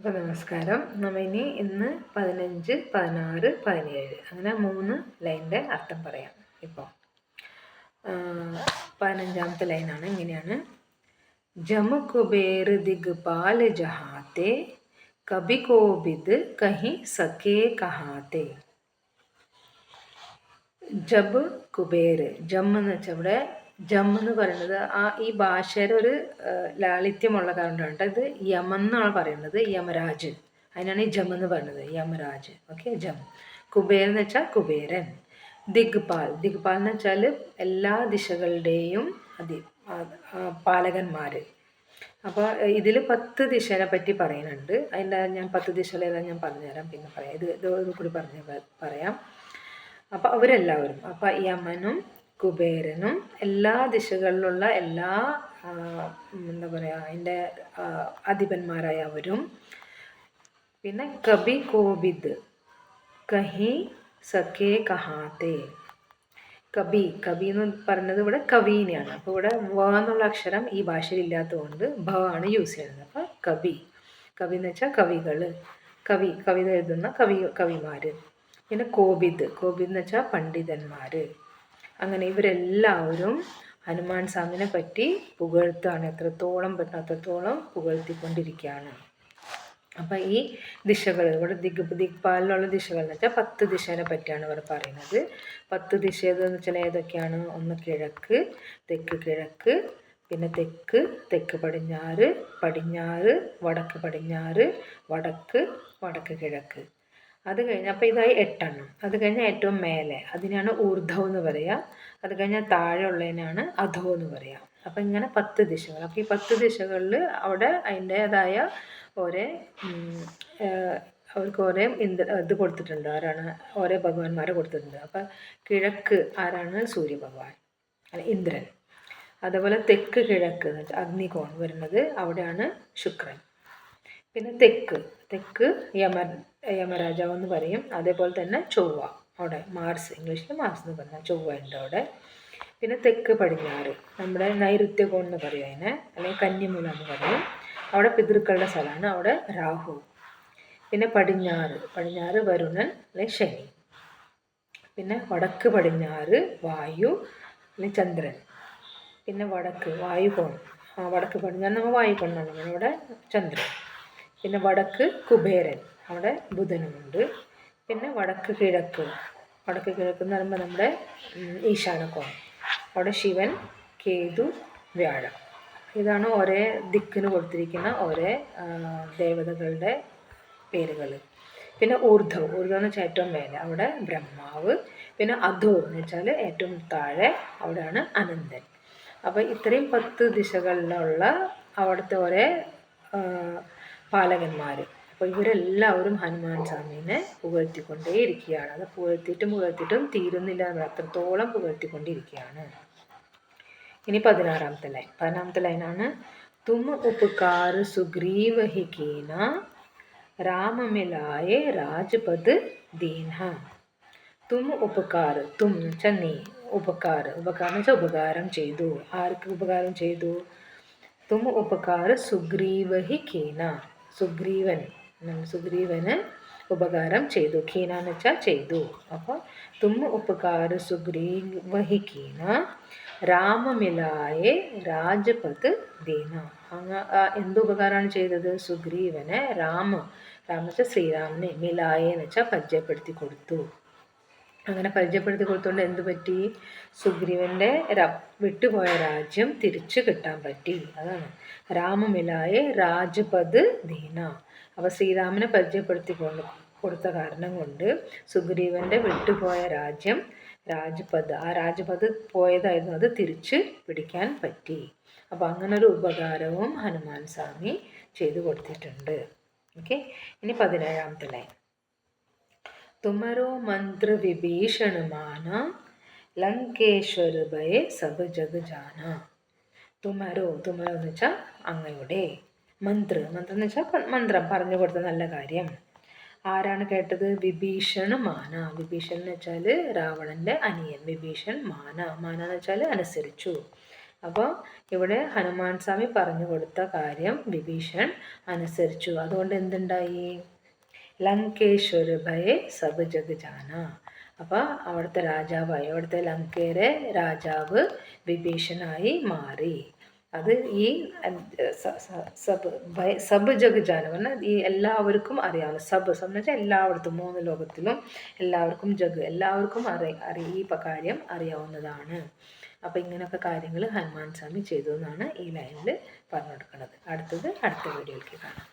അപ്പോൾ നമസ്കാരം. നമ്മ ഇനി ഇന്ന് പതിനഞ്ച് പതിനാറ് പതിനേഴ്. അങ്ങനെ മൂന്ന് ലൈനിന്റെ അർത്ഥം പറയാം ഇപ്പോൾ പതിനഞ്ചാമത്തെ ലൈനാണ്. ഇങ്ങനെയാണ്. ജമ കുബേർ ദിഗ്പാൽ ജഹാത്തെ കബി കോബിദ് കഹി സക്കേ കഹാത്തെ. ജബ് കുബേർ. ജം എന്ന് വെച്ചാൽ ഇവിടെ ജം എന്ന് പറയുന്നത് ആ ഈ ഭാഷയുടെ ഒരു ലാളിത്യമുള്ള കാരണമാണ് ഇത് യമൻ എന്നാണ് പറയുന്നത് യമരാജ്. അതിനാണ് ഈ ജം എന്ന് പറയുന്നത് യമരാജ്. ഓക്കെ ജം. കുബേരൻ എന്ന് വെച്ചാൽ കുബേരൻ. ദിഗ്പാൽ. ദിഗ്പാൽ എന്ന് വെച്ചാൽ എല്ലാ ദിശകളുടെയും അതി പാലകന്മാർ അപ്പോൾ ഇതിൽ പത്ത് ദിശനെ പറ്റി പറയുന്നുണ്ട്. അതിന്റെ ഞാൻ പത്ത് ദിശകളേതാ ഞാൻ പറഞ്ഞുതരാം പിന്നെ പറയാം. ഇത് ഇതോടുകൂടി പറഞ്ഞ് പറയാം. അപ്പോൾ അവരെല്ലാവരും അപ്പോൾ യമനും കുബേരനും എല്ലാ ദിശകളിലുള്ള എല്ലാ എന്താ പറയുക അതിന്റെ അധിപന്മാരായ അവരും. പിന്നെ കബി കോബിദ് കഹി സഖേ കഹാത്തെ. കബി കബി എന്ന് പറഞ്ഞത് ഇവിടെ കവീനെയാണ്. അപ്പോൾ ഇവിടെ വ എന്നുള്ള അക്ഷരം ഈ ഭാഷയിൽ ഇല്ലാത്തതുകൊണ്ട് ഭ ആണ് യൂസ് ചെയ്യുന്നത്. അപ്പോൾ കബി കവി എന്ന് വെച്ചാൽ കവികൾ കവി കവിത എഴുതുന്ന കവി കവിമാർ പിന്നെ കോബിദ് കോബിദ് എന്ന് വെച്ചാൽ പണ്ഡിതന്മാർ അങ്ങനെ ഇവരെല്ലാവരും ഹനുമാൻ സ്വാമിനെ പറ്റി പുകഴ്ത്താണ് എത്രത്തോളം പറ്റുന്ന അത്രത്തോളം പുകഴ്ത്തിക്കൊണ്ടിരിക്കുകയാണ്. അപ്പം ഈ ദിശകൾ ഇവിടെ ദിഗ് ദിഗ്പാലിലുള്ള ദിശകൾ എന്ന് വെച്ചാൽ പത്ത് ദിശനെ പറ്റിയാണ് ഇവർ പറയുന്നത്. പത്ത് ദിശ എന്ന് വെച്ചാൽ ഏതൊക്കെയാണ്? ഒന്ന് കിഴക്ക് തെക്ക് കിഴക്ക് പിന്നെ തെക്ക് തെക്ക് പടിഞ്ഞാറ് പടിഞ്ഞാറ് വടക്ക് പടിഞ്ഞാറ് വടക്ക് വടക്ക് കിഴക്ക്. അത് കഴിഞ്ഞ് അപ്പോൾ ഇതായി എട്ടെണ്ണം. അത് കഴിഞ്ഞാൽ ഏറ്റവും മേലെ. അതിനാണ് ഊർധം എന്ന് പറയുക അത് കഴിഞ്ഞാൽ താഴെ ഉള്ളതിനാണ് അധോ എന്ന് പറയുക അപ്പം ഇങ്ങനെ പത്ത് ദിശകൾ. അപ്പോൾ ഈ പത്ത് ദിശകളിൽ അവിടെ അതിന്റേതായ ഓരോ അവർക്ക് ഓരോ ഇന്ദ്ര ഇത് കൊടുത്തിട്ടുണ്ട്. ആരാണ്? ഓരോ ഭഗവാന്മാരെ കൊടുത്തിട്ടുണ്ട്. അപ്പം കിഴക്ക് ആരാണ്? സൂര്യഭഗവാൻ. ഇന്ദ്രൻ. അതുപോലെ തെക്ക് കിഴക്ക് അഗ്നികോൺ. വരുന്നത് അവിടെയാണ് ശുക്രൻ. പിന്നെ തെക്ക്. തെക്ക് യമൻ യമരാജാവ് എന്ന് പറയും. അതേപോലെ തന്നെ ചൊവ്വ. അവിടെ മാർസ് ഇംഗ്ലീഷിൽ മാർസ് എന്ന് പറഞ്ഞാൽ ചൊവ്വ ഉണ്ട് അവിടെ. പിന്നെ തെക്ക് പടിഞ്ഞാറ്. നമ്മുടെ നൈരുത്യകോൺ എന്ന് പറയും അതിനെ. അല്ലെങ്കിൽ കന്നിമൂല എന്ന് പറയും. അവിടെ പിതൃക്കളുടെ സ്ഥലമാണ്. അവിടെ രാഹു. പിന്നെ പടിഞ്ഞാറ്. പടിഞ്ഞാറ് വരുണൻ അല്ലെങ്കിൽ ശനി. പിന്നെ വടക്ക് പടിഞ്ഞാറ് വായു അല്ലെങ്കിൽ ചന്ദ്രൻ. പിന്നെ വടക്ക് വായുകോൺ. വടക്ക് പടിഞ്ഞാറ് നമ്മൾ വായുകോണാണ് അവിടെ ചന്ദ്രൻ. പിന്നെ വടക്ക് കുബേരൻ അവിടെ ബുധനുമുണ്ട് പിന്നെ വടക്ക് കിഴക്ക് വടക്ക് കിഴക്ക് എന്ന് പറയുമ്പോൾ നമ്മുടെ ഈശാനക്കോണം. അവിടെ ശിവൻ കേതു വ്യാഴം. ഇതാണ് ഒരേ ദിക്കിന് കൊടുത്തിരിക്കുന്ന ഒരേ ദേവതകളുടെ പേരുകൾ പിന്നെ ഊർധവ് ഊർധവ് എന്ന് വെച്ചാൽ ഏറ്റവും മേലെ അവിടെ ബ്രഹ്മാവ്. പിന്നെ അധോ എന്ന് വെച്ചാൽ ഏറ്റവും താഴെ അവിടെയാണ് അനന്തൻ. അപ്പോൾ ഇത്രയും പത്ത് ദിശകളിലുള്ള അവിടുത്തെ ഒരേ പാലകന്മാർ അപ്പോൾ ഇവരെല്ലാവരും ഹനുമാൻ സ്വാമീനെ പുകഴ്ത്തിക്കൊണ്ടേയിരിക്കുകയാണ്. അത് പുകഴ്ത്തിയിട്ടും പുകഴ്ത്തിയിട്ടും തീരുന്നില്ല എന്ന് അത്രത്തോളം പുകഴ്ത്തിക്കൊണ്ടിരിക്കുകയാണ്. ഇനി പതിനാറാമത്തെ ലൈൻ. പതിനാറാമത്തെ ലൈനാണ്. തും ഉപകാർ സുഗ്രീവ ഹികീന രാമമിലായെ രാജപദ് ദീന തും ഉപകാർ തും വെച്ചാൽ നീ ഉപകാർ ഉപകാരം വെച്ചാൽ ഉപകാരം ചെയ്തു. ആർക്ക് ഉപകാരം ചെയ്തു? തും ഉപകാർ സുഗ്രീവ സുഗ്രീവൻ സുഗ്രീവന് ഉപകാരം ചെയ്തു. ഖീന എന്ന് വെച്ചാൽ ചെയ്തു. അപ്പോൾ തുമ്മ ഉപകാര സുഗ്രീവഹി ഖീന രാമമിലായെ രാജപത് ദീന. അങ്ങ് എന്തുപകാരമാണ് ചെയ്തത്? സുഗ്രീവനെ രാമ രാമെന്ന് വെച്ചാൽ ശ്രീരാമനെ മിലായെ എന്ന് വെച്ചാൽ പരിചയപ്പെടുത്തി കൊടുത്തു. അങ്ങനെ പരിചയപ്പെടുത്തി കൊടുത്തുകൊണ്ട് എന്ത് പറ്റി? സുഗ്രീവന്റെ വിട്ടുപോയ രാജ്യം തിരിച്ചു കിട്ടാൻ പറ്റി. അതാണ്. രാമമിലായ രാജപത് ദീന. അപ്പോൾ ശ്രീരാമനെ പരിചയപ്പെടുത്തി കൊടുത്ത കാരണം കൊണ്ട് സുഗ്രീവന്റെ വിട്ടുപോയ രാജ്യം രാജപദ് ആ രാജപദ് പോയതായിരുന്നു. അത് തിരിച്ച് പിടിക്കാൻ പറ്റി. അപ്പോൾ അങ്ങനെ ഒരു ഉപകാരവും ഹനുമാൻ സ്വാമി ചെയ്തു കൊടുത്തിട്ടുണ്ട്. ഓക്കെ? ഇനി പതിനേഴാമത്തെ ലൈൻ. തുമരോ മന്ത്ര വിഭീഷണമാന ലങ്കേശ്വര ഭയ സബ് ജഗ് ജാന തുമരോ തുമരോ എന്ന് വെച്ചാൽ അങ്ങയുടെ മന്ത്ര. മന്ത്രം എന്ന് വെച്ചാൽ മന്ത്രം പറഞ്ഞു കൊടുത്ത നല്ല കാര്യം. ആരാണ് കേട്ടത്? വിഭീഷണ മാന വിഭീഷൺ എന്ന് വെച്ചാൽ രാവണന്റെ അനിയൻ. വിഭീഷൺ മാന. മാന എന്ന് വെച്ചാൽ അനുസരിച്ചു. അപ്പോൾ ഇവിടെ ഹനുമാൻ സ്വാമി പറഞ്ഞു കൊടുത്ത കാര്യം വിഭീഷൺ അനുസരിച്ചു. അതുകൊണ്ട് എന്തുണ്ടായി? ലങ്കേശ്വര ഭയെ സബ് ജഗ് ജാന അപ്പോൾ അവിടുത്തെ രാജാവായി അവിടുത്തെ ലങ്കയിലെ രാജാവ് വിഭീഷണായി മാറി. അത് ഈ സബ് സബ് ജഗ് ജാന പറഞ്ഞാൽ ഈ എല്ലാവർക്കും അറിയാവുന്ന സബ് സബ് വെച്ചാൽ എല്ലായിടത്തും മൂന്ന് ലോകത്തിലും എല്ലാവർക്കും ജഗ് എല്ലാവർക്കും അറി അറി ഈ കാര്യം അറിയാവുന്നതാണ്. അപ്പോൾ ഇങ്ങനെയൊക്കെ കാര്യങ്ങൾ ഹനുമാൻ സ്വാമി ചെയ്തു എന്നാണ് ഈ ലൈനിൽ പറഞ്ഞു കൊടുക്കുന്നത്. അടുത്തത് അടുത്ത വീഡിയോയിലേക്ക് കാണാം.